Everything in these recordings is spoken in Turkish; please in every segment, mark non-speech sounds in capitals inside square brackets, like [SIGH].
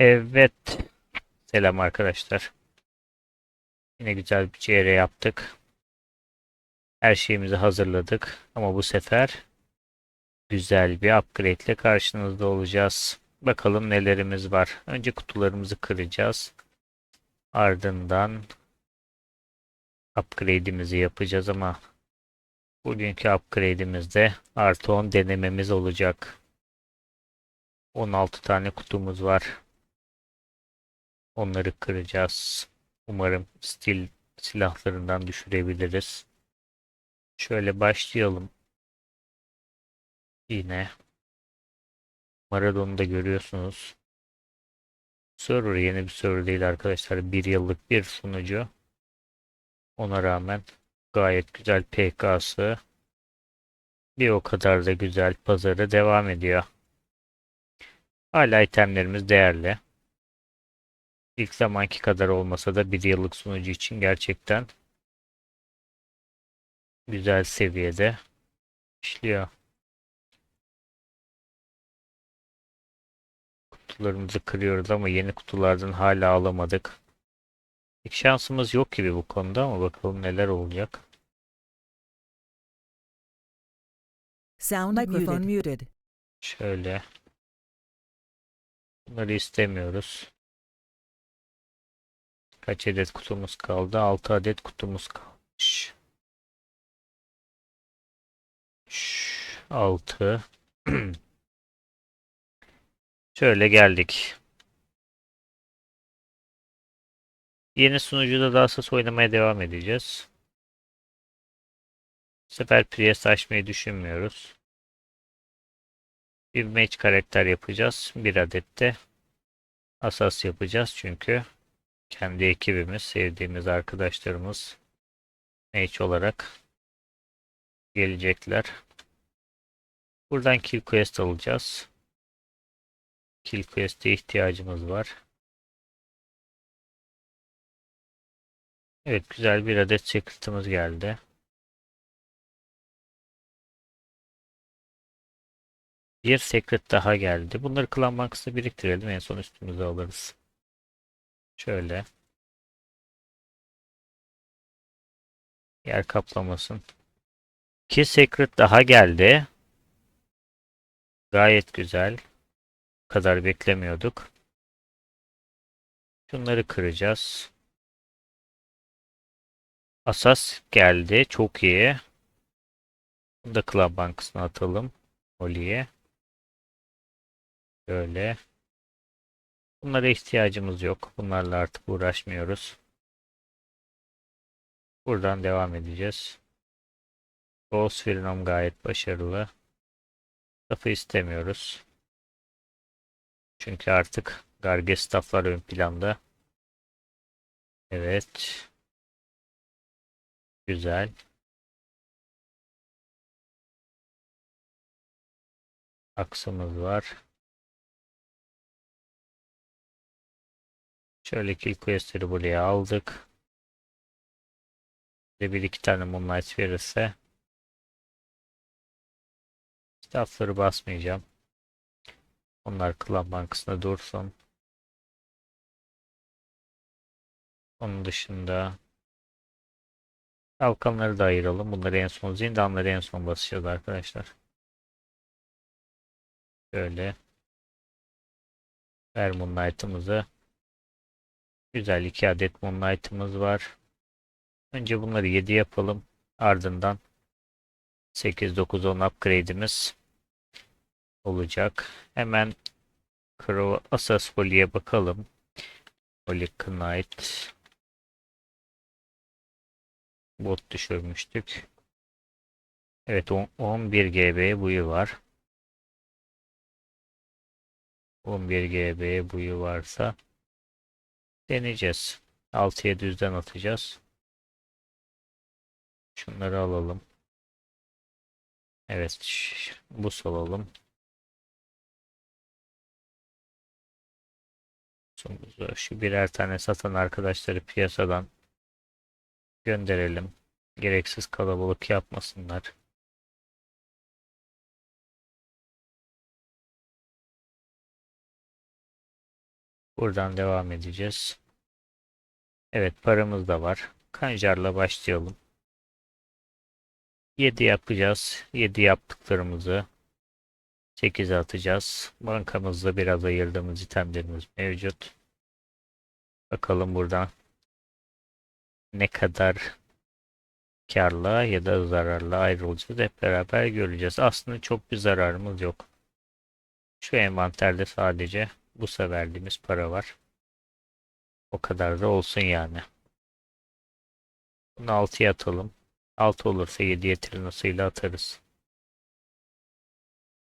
Evet. Selam arkadaşlar. Yine güzel bir CR yaptık. Her şeyimizi hazırladık. Ama bu sefer güzel bir upgrade ile karşınızda olacağız. Bakalım nelerimiz var. Önce kutularımızı kıracağız. Ardından upgrade'imizi yapacağız ama bugünkü upgrade'imizde artı 10 denememiz olacak. 16 tane kutumuz var. Onları kıracağız. Umarım stil silahlarından düşürebiliriz. Şöyle başlayalım. Yine Maradon'u görüyorsunuz. Server yeni bir server değil arkadaşlar. Bir yıllık bir sunucu. Ona rağmen gayet güzel PK'sı. Bir o kadar da güzel pazarı devam ediyor. Hala itemlerimiz değerli. İlk zamanki kadar olmasa da bir yıllık sunucu için gerçekten güzel seviyede işliyor. Kutularımızı kırıyoruz ama yeni kutulardan hala alamadık. Hiç şansımız yok gibi bu konuda ama bakalım neler olacak. Sound Microphone muted. Şöyle. Bunları istemiyoruz. Kaç adet kutumuz kaldı? 6 adet kutumuz kalmış. 6 [CLEARS THROAT] Şöyle geldik. Yeni sunucuda da asas oynamaya devam edeceğiz. Bu sefer Priest açmayı düşünmüyoruz. Bir match karakter yapacağız. Bir adet de asas yapacağız çünkü kendi ekibimiz, sevdiğimiz arkadaşlarımız match olarak gelecekler. Buradan kill quest alacağız. Kill quest'e ihtiyacımız var. Evet güzel bir adet secret'ımız geldi. Bir secret daha geldi. Bunları Clan Banks'ta biriktirelim. En son üstümüze alırız. Şöyle. Yer kaplamasın. İki secret daha geldi. Gayet güzel. Bu kadar beklemiyorduk. Şunları kıracağız. Asas geldi. Çok iyi. Bunu da Club Banks'ına atalım. Oli'ye. Böyle. Bunlara ihtiyacımız yok. Bunlarla artık uğraşmıyoruz. Buradan devam edeceğiz. Ghost Freedom gayet başarılı. Staff'ı istemiyoruz. Çünkü artık Garge stafflar ön planda. Evet. Güzel. Aksımız var. Şöyle kill questleri buraya aldık. Bir iki tane moonlight verirse staffları basmayacağım. Onlar klan bankasında dursun. Onun dışında kalkanları da ayıralım. Bunları en son zindanları en son basacağız arkadaşlar. Şöyle ver moonlight'ımızı Güzel iki adet Moonlight'ımız var. Önce bunları 7 yapalım. Ardından 8, 9, 10 upgrade'imiz olacak. Hemen Crow Asas Holy'e bakalım. Holy Knight bot düşürmüştük. Evet 11 GB buyu var. 11 GB buyu varsa Deneyeceğiz. 6'ya düzden atacağız. Şunları alalım. Evet. Bus alalım. Şu birer tane satan arkadaşları piyasadan gönderelim. Gereksiz kalabalık yapmasınlar. Buradan devam edeceğiz. Evet paramız da var. Kanjarla başlayalım. 7 yapacağız. 7 yaptıklarımızı 8'e atacağız. Bankamızda biraz ayırdığımız itemlerimiz mevcut. Bakalım buradan ne kadar karla ya da zararla ayrılacağız. Hep beraber göreceğiz. Aslında çok bir zararımız yok. Şu envanterde sadece bu verdiğimiz para var. O kadar da olsun yani. Bunu 6'ya atalım. 6 olursa 7'ye tırnasıyla atarız.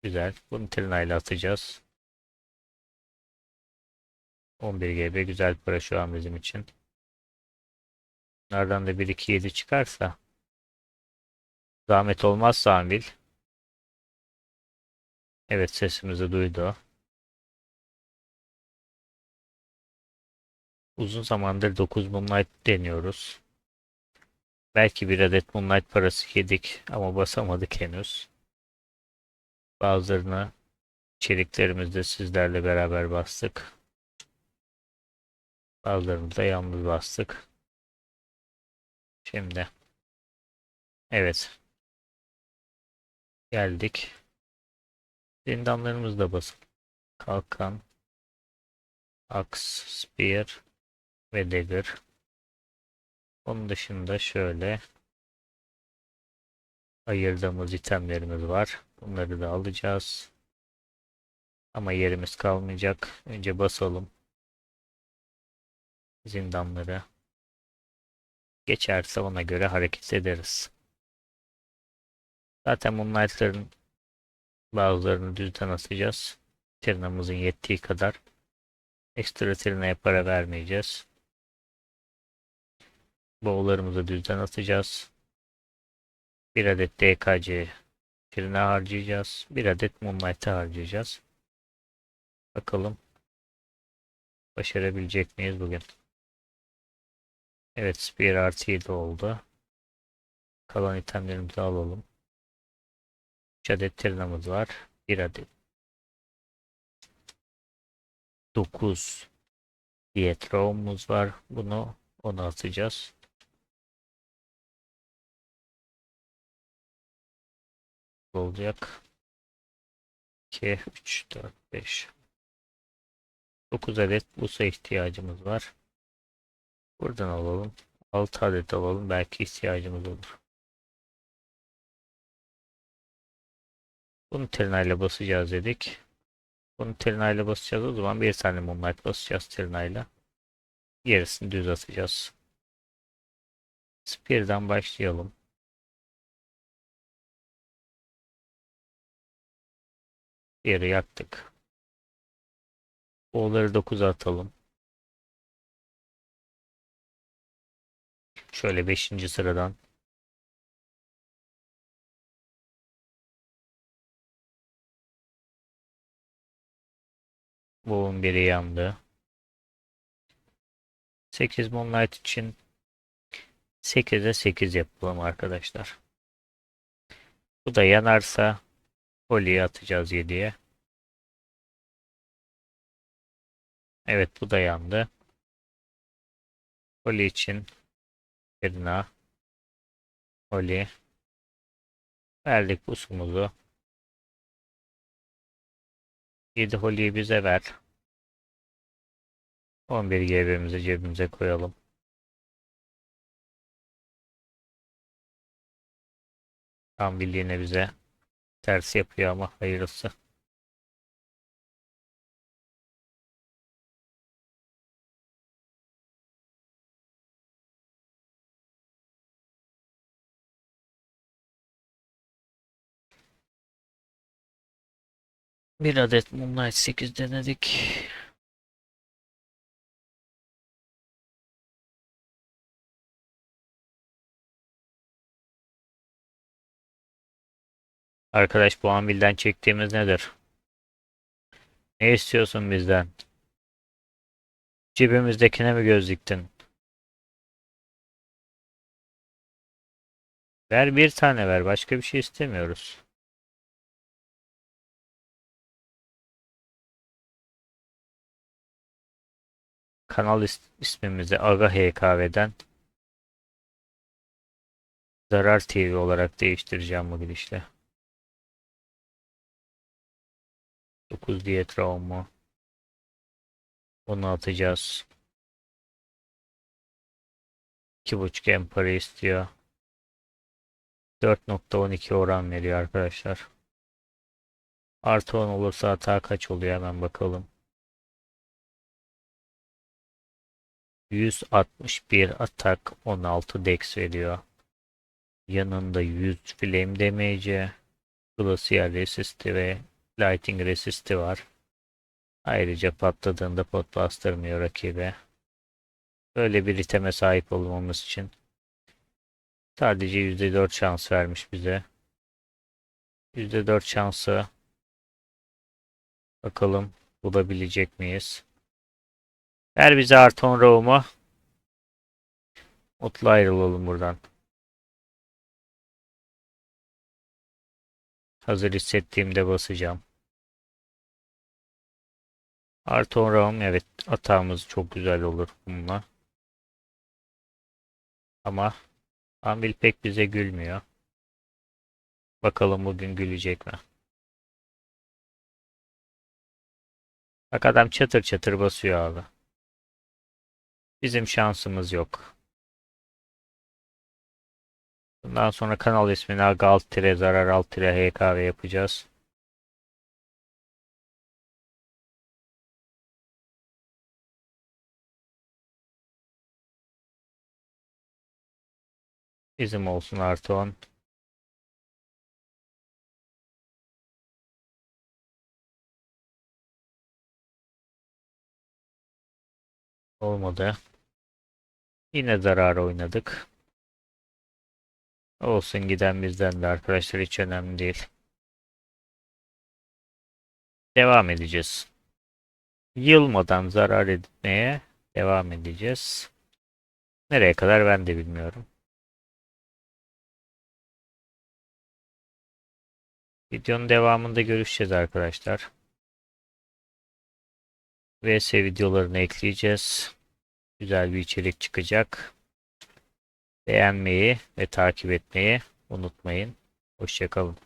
Güzel. Bunu tırnayla atacağız. 11 GB güzel para şu an bizim için. Nereden de 1 2 7 çıkarsa zahmet olmazsa Anvil. Evet sesimizi duydu. Uzun zamandır 9 Moonlight deniyoruz. Belki bir adet Moonlight parası yedik ama basamadık henüz. Bazılarını içeriklerimizde sizlerle beraber bastık. Bazılarını da yalnız bastık. Şimdi. Evet. Geldik. Zindanlarımızı da basın. Kalkan. Axe, Spear ve Dagger. Onun dışında şöyle ayırdığımız itemlerimiz var. Bunları da alacağız. Ama yerimiz kalmayacak. Önce basalım. Zindanları. Geçerse ona göre hareket ederiz. Zaten Moonlight'ların bazılarını düzden asacağız. Tırnamızın yettiği kadar. Ekstra tırnaya para vermeyeceğiz. Boğularımızı düzden atacağız. Bir adet DKC Trine harcayacağız. Bir adet Moonlight'ı harcayacağız. Bakalım başarabilecek miyiz bugün? Evet Spear artı 7 oldu. Kalan itemlerimizi alalım. 3 adet Trina'mız var. 1 adet 9 Dietrom'umuz var. Bunu ona atacağız. Olacak. 2, 3, 4, 5. 9 adet busa ihtiyacımız var. Buradan alalım. 6 adet alalım. Belki ihtiyacımız olur. Bunu tırnayla basacağız dedik. Bunu tırnayla basacağız. O zaman bir tane moonlight basacağız tırnayla. Gerisini düz atacağız. Spear'dan başlayalım. Yeri yaktık. Oğulları 9'a atalım. Şöyle 5. sıradan. Boğun biri yandı. 8 Moonlight için 8'e 8 yapalım arkadaşlar. Bu da yanarsa Holly'yi atacağız 7'ye. Evet bu da yandı. Holly için Irna Holly verdik busumuzu. 7 Holly'yi bize ver. 11 GB'mizi cebimize koyalım. Tam bildiğine bize ters yapıyor ama hayırlısı. Bir adet Moonlight 8 denedik. Arkadaş bu anvilden çektiğimiz nedir? Ne istiyorsun bizden? Cebimizdekine mi göz diktin? Ver bir tane ver. Başka bir şey istemiyoruz. Kanal is- ismimizi Aga HKV'den Zarar TV olarak değiştireceğim bu gidişle. 9 diyet mu? Onu atacağız. 2.5 M para istiyor. 4.12 oran veriyor arkadaşlar. Artı 10 olursa hata kaç oluyor hemen bakalım. 161 atak 16 dex veriyor. Yanında 100 flame damage'i, glacial resisti ve lighting resisti var. Ayrıca patladığında pot bastırmıyor rakibe. Böyle bir iteme sahip olmamız için sadece %4 şans vermiş bize. %4 şansı bakalım bulabilecek miyiz? Ver bize Arton Room'u. Mutlu ayrılalım buradan. Hazır hissettiğimde basacağım. Arton Room evet atağımız çok güzel olur bununla. Ama Anvil pek bize gülmüyor. Bakalım bugün gülecek mi? Bak adam çatır çatır basıyor abi. Bizim şansımız yok. Bundan sonra kanal ismini Aga alt tire zarar alt tire HKV yapacağız. Bizim olsun artı 10. Olmadı. Yine zarar oynadık. Olsun giden bizden de arkadaşlar hiç önemli değil. Devam edeceğiz. Yılmadan zarar etmeye devam edeceğiz. Nereye kadar ben de bilmiyorum. Videonun devamında görüşeceğiz arkadaşlar. VS videolarını ekleyeceğiz. Güzel bir içerik çıkacak. Beğenmeyi ve takip etmeyi unutmayın. Hoşçakalın.